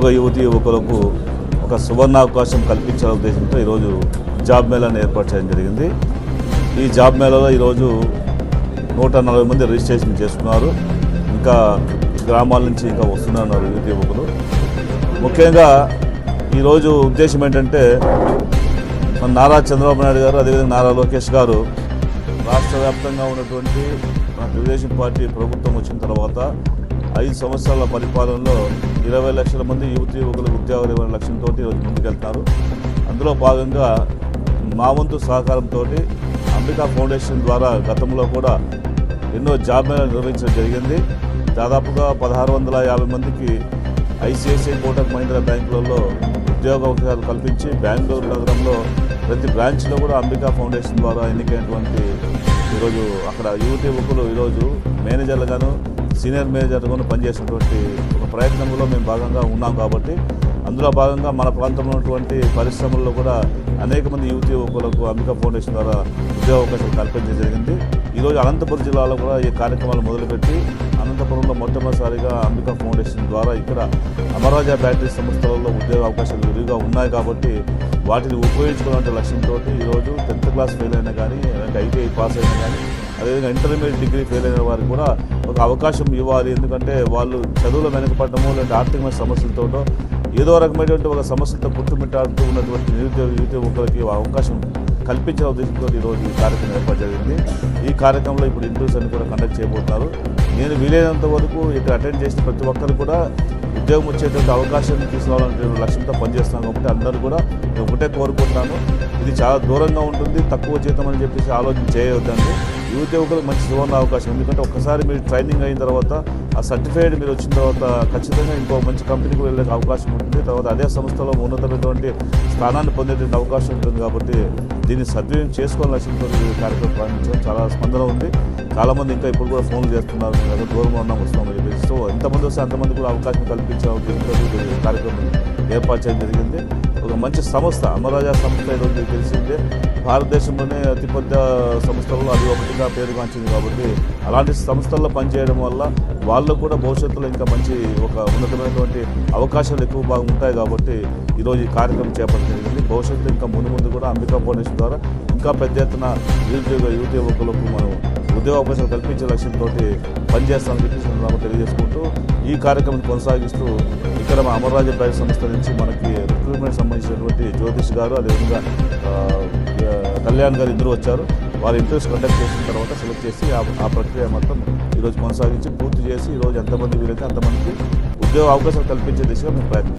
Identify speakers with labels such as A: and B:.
A: నిరుద్యోగ యువతి యువకులకు ఒక సువర్ణావకాశం కల్పించాల ఉద్దేశంతో ఈరోజు జాబ్ మేళాను ఏర్పాటు చేయడం జరిగింది. ఈ జాబ్ మేళాలో ఈరోజు నూట నలభై మంది రిజిస్ట్రేషన్ చేసుకున్నారు. ఇంకా గ్రామాల నుంచి ఇంకా వస్తున్నారు యువతి యువకులు. ముఖ్యంగా ఈరోజు ఉద్దేశం ఏంటంటే మన నారా చంద్రబాబు నాయుడు గారు అదేవిధంగా నారా లోకేష్ గారు రాష్ట్ర వ్యాప్తంగా ఉన్నటువంటి మన తెలుగుదేశం పార్టీ ప్రభుత్వం వచ్చిన తర్వాత ఐదు సంవత్సరాల పరిపాలనలో ఇరవై లక్షల మంది యువతి యువకులకు ఉద్యోగాలు ఇవ్వని లక్ష్యంతో ఈరోజు ముందుకెళ్తున్నారు అందులో భాగంగా మా వంతు సహకారంతో అంబికా ఫౌండేషన్ ద్వారా గతంలో కూడా ఎన్నో జాబ్ మేళాలు నిర్వహించడం జరిగింది. దాదాపుగా పదహారు వందల యాభై మందికి ఐసిఐసిఐ కోటక్ మహీంద్రా బ్యాంకులలో ఉద్యోగ అవకాశాలు కల్పించి బెంగళూరు నగరంలో ప్రతి బ్రాంచ్లో కూడా అంబికా ఫౌండేషన్ ద్వారా ఎన్నికైనటువంటి ఈరోజు అక్కడ యువతి యువకులు ఈరోజు మేనేజర్లుగాను సీనియర్ మేనేజర్గాను పనిచేసినటువంటి ఒక ప్రయత్నంలో మేము భాగంగా ఉన్నాం కాబట్టి అందులో భాగంగా మన ప్రాంతంలో ఉన్నటువంటి పరిశ్రమల్లో కూడా అనేక మంది యువతి యువకులకు అంబికా ఫౌండేషన్ ద్వారా ఉద్యోగ అవకాశాలు కల్పించడం జరిగింది. ఈరోజు అనంతపురం జిల్లాలో కూడా ఈ కార్యక్రమాలు మొదలుపెట్టి అనంతపురంలో మొట్టమొదటిసారిగా అంబికా ఫౌండేషన్ ద్వారా ఇక్కడ అమరాజా బ్యాటరీ సంస్థలలో ఉద్యోగ అవకాశాలు విరివిగా ఉన్నాయి కాబట్టి వాటిని ఉపయోగించుకోవాలంటే లక్ష్యంతో ఈరోజు టెన్త్ క్లాస్ ఫెయిల్ అయినా కానీ ఐటీఐ పాస్ అయినా కానీ అదేవిధంగా ఇంటర్మీడియట్ డిగ్రీ ఫెయిల్ అయిన వారికి కూడా ఒక అవకాశం ఇవ్వాలి. ఎందుకంటే వాళ్ళు చదువులో వెనకపడటమో లేదంటే ఆర్థికమైన సమస్యలతోటో ఏదో రకమైనటువంటి ఒక సమస్యలతో పుట్టుమిట్టాడుతూ ఉన్నటువంటి నిరుద్యోగ యువతి ఒకరికి అవకాశం కల్పించిన ఉద్దేశంతో ఈరోజు ఈ కార్యక్రమం ఏర్పాటు జరిగింది. ఈ కార్యక్రమంలో ఇప్పుడు ఇంటర్వ్యూస్ అన్ని కూడా కండక్ట్ చేయబోతున్నారు. నేను వీలైనంత వరకు ఇక్కడ అటెండ్ చేసిన ప్రతి ఒక్కరు కూడా ఉద్యోగం వచ్చేటువంటి అవకాశాన్ని తీసుకురావాలనే లక్ష్యంతో పనిచేస్తున్నాను కాబట్టి అందరూ కూడా నేను ఒకటే కోరుకుంటున్నాను. ఇది చాలా దూరంగా ఉంటుంది తక్కువ జీతం అని చెప్పేసి ఆలోచన చేయవద్దండి యువత యువకులకు మంచి సువర్ణ అవకాశం. ఎందుకంటే ఒక్కసారి మీరు ట్రైనింగ్ అయిన తర్వాత ఆ సర్టిఫైడ్ మీరు వచ్చిన తర్వాత ఖచ్చితంగా ఇంకో మంచి కంపెనీకి వెళ్ళే అవకాశం ఉంటుంది. తర్వాత అదే సంస్థలో ఉన్నతమైనటువంటి స్థానాన్ని పొందేటువంటి అవకాశం ఉంటుంది కాబట్టి దీన్ని సద్వినియోగం చేసుకోవాలని లక్ష్యంతో కార్యక్రమం ప్రారంభించడం చాలా స్పందన ఉంది. చాలామంది ఇంకా ఇప్పుడు కూడా ఫోన్లు చేస్తున్నారు. దూరం ఏదో దూరంగా ఉన్నాం వస్తున్నామని చెప్పేసి. సో ఎంతమంది వస్తే అంతమంది కూడా అవకాశం కల్పించే కార్యక్రమం ఏర్పాటు చేయడం జరిగింది. ఒక మంచి సంస్థ అమరాజా సంస్థ ఈరోజు మీకు తెలిసిందే. భారతదేశంలోనే అతిపెద్ద సంస్థల్లో అది ఒకటిగా పేరుగాంచింది కాబట్టి అలాంటి సంస్థల్లో పనిచేయడం వల్ల వాళ్ళు కూడా భవిష్యత్తులో ఇంకా మంచి ఒక ఉన్నతమైనటువంటి అవకాశాలు ఎక్కువ బాగా ఉంటాయి కాబట్టి ఈరోజు ఈ కార్యక్రమం చేపట్టడం జరిగింది. భవిష్యత్తులో ఇంకా ముందు ముందు కూడా అంబికా ఫౌండేషన్ ద్వారా ఇంకా పెద్ద ఎత్తున నిరుద్యోగ యువత యువకులకు మనం ఉద్యోగ అవకాశాలు కల్పించే లక్ష్యంతో పనిచేస్తామని చెప్పేసి తెలియజేసుకుంటూ ఈ కార్యక్రమం కొనసాగిస్తూ ఇక్కడ మా అమర్రాజు ప్రైవేట్ సంస్థ నుంచి మనకి రిక్రూట్మెంట్ సంబంధించినటువంటి జ్యోతిష్ గారు అదేవిధంగా కళ్యాణ్ గారు ఇద్దరు వచ్చారు. వారి ఇంటర్వ్యూస్ కండక్ట్ చేసిన తర్వాత సెలెక్ట్ చేసి ఆ ఆ ప్రక్రియ మొత్తం ఈరోజు కొనసాగించి పూర్తి చేసి ఈరోజు ఎంతమంది వీలైతే అంతమందికి ఉద్యోగ అవకాశాలు కల్పించే దిశగా మేము ప్రయత్నం